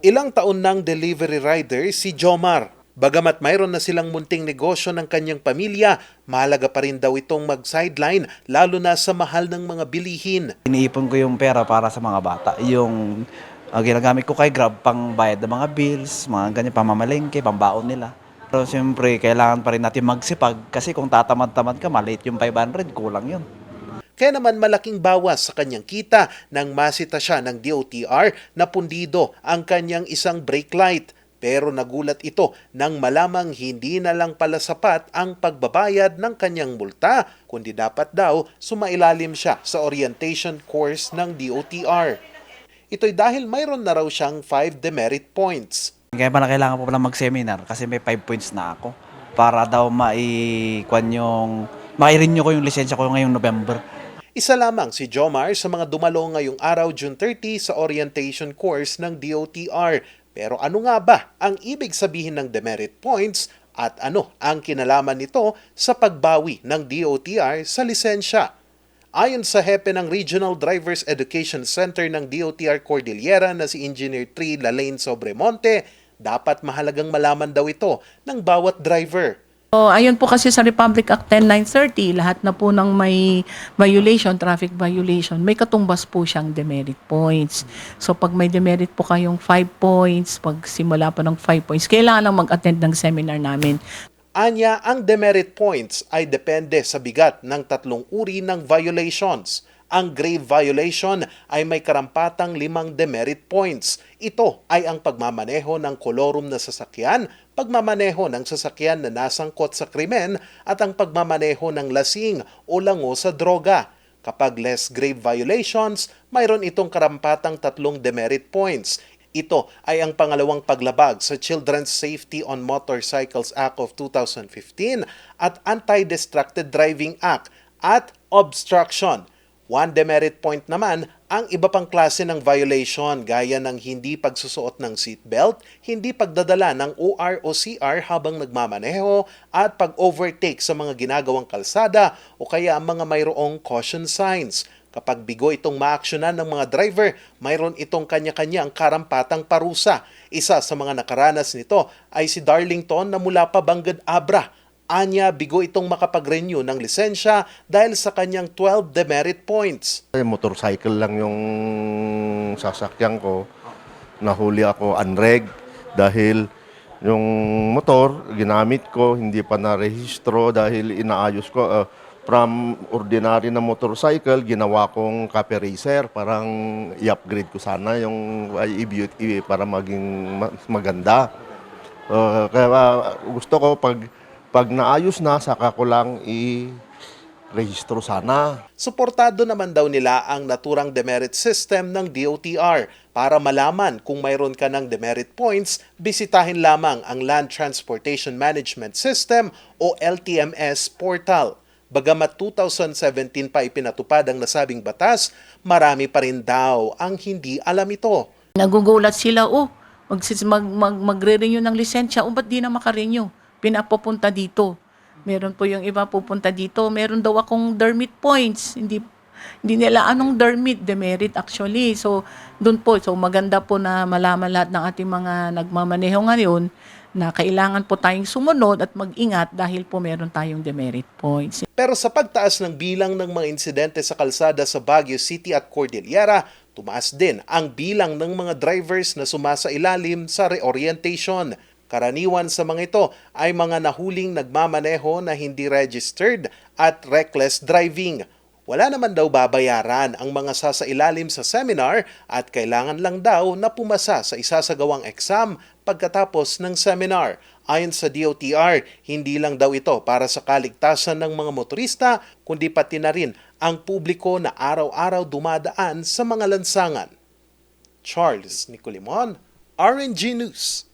Ilang taon ng delivery rider si Jomar. Bagamat mayroon na silang munting negosyo ng kanyang pamilya, mahalaga pa rin daw itong mag-sideline lalo na sa mahal ng mga bilihin. Iniipon ko yung pera para sa mga bata. Yung ah, ginagamit ko kay Grab pang bayad ng mga bills, mga ganyan, pamamalengke, pambaon nila. Pero siyempre, kailangan pa rin natin magsipag kasi kung tatamad-tamad ka, maliit yung 500, kulang yun. Kaya naman malaking bawas sa kanyang kita nang masita siya ng DOTR na pundido ang kanyang isang brake light. Pero nagulat ito nang malamang hindi na lang pala sapat ang pagbabayad ng kanyang multa, kundi dapat daw sumailalim siya sa orientation course ng DOTR. Ito'y dahil mayroon na raw siyang 5 demerit points. Kaya pala kailangan po pala mag-seminar kasi may 5 points na ako para daw mai-kwan yung, mai-renew ko yung lisensya ko ngayong November. Isa lamang si Jomar sa mga dumalo ngayong araw June 30 sa orientation course ng DOTR. Pero ano nga ba ang ibig sabihin ng demerit points at ano ang kinalaman nito sa pagbawi ng DOTR sa lisensya? Ayon sa hepe ng Regional Drivers Education Center ng DOTR Cordillera na si Engineer 3 Lalaine Sobremonte, dapat mahalagang malaman daw ito ng bawat driver. So, ayun po kasi sa Republic Act 10930, lahat na po ng may violation, traffic violation, may katumbas po siyang demerit points. So, pag may demerit po kayong 5 points, pag simula po ng 5 points, kailangan lang mag-attend ng seminar namin. Anya, ang demerit points ay depende sa bigat ng tatlong uri ng violations. Ang grave violation ay may karampatang limang demerit points. Ito ay ang pagmamaneho ng kolorum na sasakyan, pagmamaneho ng sasakyan na nasangkot sa krimen, at ang pagmamaneho ng lasing o lango sa droga. Kapag less grave violations, mayroon itong karampatang tatlong demerit points. Ito ay ang pangalawang paglabag sa Children's Safety on Motorcycles Act of 2015 at Anti-Distracted Driving Act at obstruction. One demerit point naman ang iba pang klase ng violation gaya ng hindi pagsusuot ng seatbelt, hindi pagdadala ng OR o CR habang nagmamaneho at pag-overtake sa mga ginagawang kalsada o kaya mga mayroong caution signs. Kapag bigo itong maaksyonan ng mga driver, mayroon itong kanya-kanya ang karampatang parusa. Isa sa mga nakaranas nito ay si Darlington na mula pa Banggad Abra. Anya, bigo itong makapag-renew ng lisensya dahil sa kanyang 12 demerit points. Eh, motorcycle lang yung sasakyan ko. Nahuli ako unreg dahil yung motor ginamit ko hindi pa na-rehistro dahil inaayos ko uh, from ordinary na motorcycle ginawa kong copy racer parang i-upgrade ko sana yung i-beauty para maging ma- maganda. Uh, kaya uh, gusto ko pag pag naayos na saka ko lang i-rehistro sana. Suportado naman daw nila ang naturang demerit system ng DOTR. Para malaman kung mayroon ka ng demerit points, bisitahin lamang ang Land Transportation Management System o LTMS portal. Bagamat 2017 pa ipinatupad ang nasabing batas, marami pa rin daw ang hindi alam ito. Nagugulat sila, oh, mag, mag, mag, magre-renew ng lisensya, oh, ba't di na makarenew? Pinapupunta dito. Meron po yung iba pupunta dito. Meron daw akong dermit points. Hindi hindi nila anong dermit, demerit actually. So, doon po. So, maganda po na malaman lahat ng ating mga nagmamaneho ngayon na kailangan po tayong sumunod at mag-ingat dahil po meron tayong demerit points. Pero sa pagtaas ng bilang ng mga insidente sa kalsada sa Baguio City at Cordillera, tumaas din ang bilang ng mga drivers na sumasa ilalim sa reorientation. Karaniwan sa mga ito ay mga nahuling nagmamaneho na hindi registered at reckless driving. Wala naman daw babayaran ang mga sasailalim sa seminar at kailangan lang daw na pumasa sa isasagawang exam pagkatapos ng seminar. Ayon sa DOTR, hindi lang daw ito para sa kaligtasan ng mga motorista, kundi pati na rin ang publiko na araw-araw dumadaan sa mga lansangan. Charles Nicolimon, RNG News.